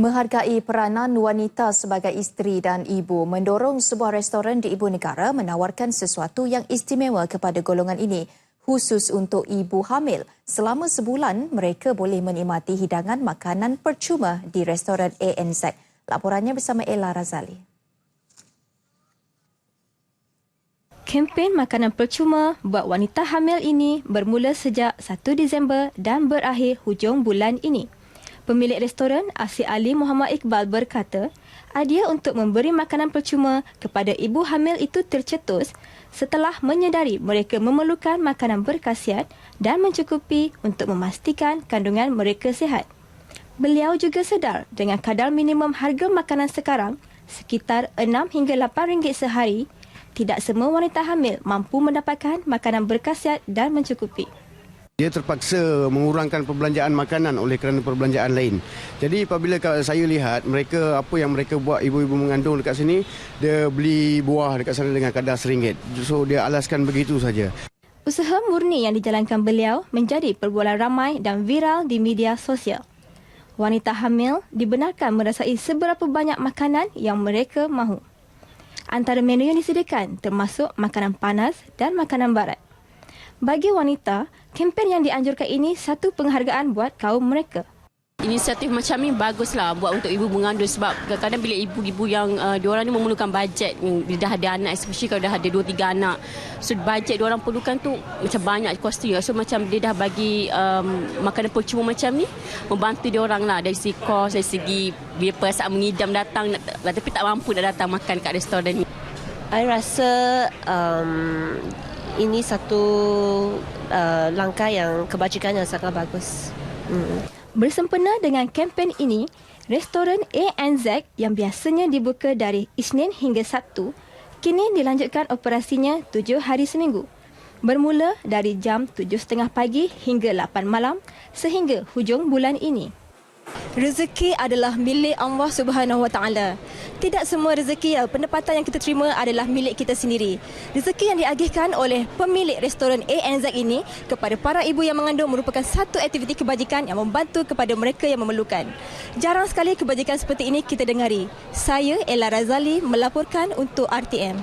Menghargai peranan wanita sebagai isteri dan ibu mendorong sebuah restoran di ibu negara menawarkan sesuatu yang istimewa kepada golongan ini khusus untuk ibu hamil. Selama sebulan mereka boleh menikmati hidangan makanan percuma di restoran ANZ. Laporannya bersama Ella Razali. Kempen makanan percuma buat wanita hamil ini bermula sejak 1 Disember dan berakhir hujung bulan ini. Pemilik restoran Asyik Ali Muhammad Iqbal berkata, idea untuk memberi makanan percuma kepada ibu hamil itu tercetus setelah menyedari mereka memerlukan makanan berkhasiat dan mencukupi untuk memastikan kandungan mereka sihat. Beliau juga sedar dengan kadar minimum harga makanan sekarang sekitar 6 hingga 8 ringgit sehari, tidak semua wanita hamil mampu mendapatkan makanan berkhasiat dan mencukupi. Dia terpaksa mengurangkan perbelanjaan makanan oleh kerana perbelanjaan lain. Jadi apabila saya lihat mereka apa yang mereka buat ibu-ibu mengandung dekat sini, dia beli buah dekat sana dengan kadar seringgit. So dia alaskan begitu saja. Usaha murni yang dijalankan beliau menjadi perbualan ramai dan viral di media sosial. Wanita hamil dibenarkan merasai seberapa banyak makanan yang mereka mahu. Antara menu yang disediakan termasuk makanan panas dan makanan barat. Bagi wanita, kempen yang dianjurkan ini satu penghargaan buat kaum mereka. Inisiatif macam ni baguslah buat untuk ibu mengandung sebab kadang-kadang bila ibu-ibu yang uh, diorang ni memerlukan bajet bila dah ada anak especially kalau dah ada 2 3 anak. So bajet diorang perlukan tu macam banyak kostum. So macam dia dah bagi um, makanan percuma macam ni membantu diorang lah dari segi kos, dari segi bila perasaan mengidam datang tapi tak mampu nak datang makan kat restoran ni. I rasa um, ini satu uh, langkah yang kebajikan yang sangat bagus. Hmm. Bersempena dengan kempen ini, restoran ANZ yang biasanya dibuka dari Isnin hingga Sabtu, kini dilanjutkan operasinya tujuh hari seminggu. Bermula dari jam 7.30 pagi hingga 8 malam sehingga hujung bulan ini. Rezeki adalah milik Allah Subhanahu Wa Taala. Tidak semua rezeki atau pendapatan yang kita terima adalah milik kita sendiri. Rezeki yang diagihkan oleh pemilik restoran ANZ ini kepada para ibu yang mengandung merupakan satu aktiviti kebajikan yang membantu kepada mereka yang memerlukan. Jarang sekali kebajikan seperti ini kita dengari. Saya Ella Razali melaporkan untuk RTM.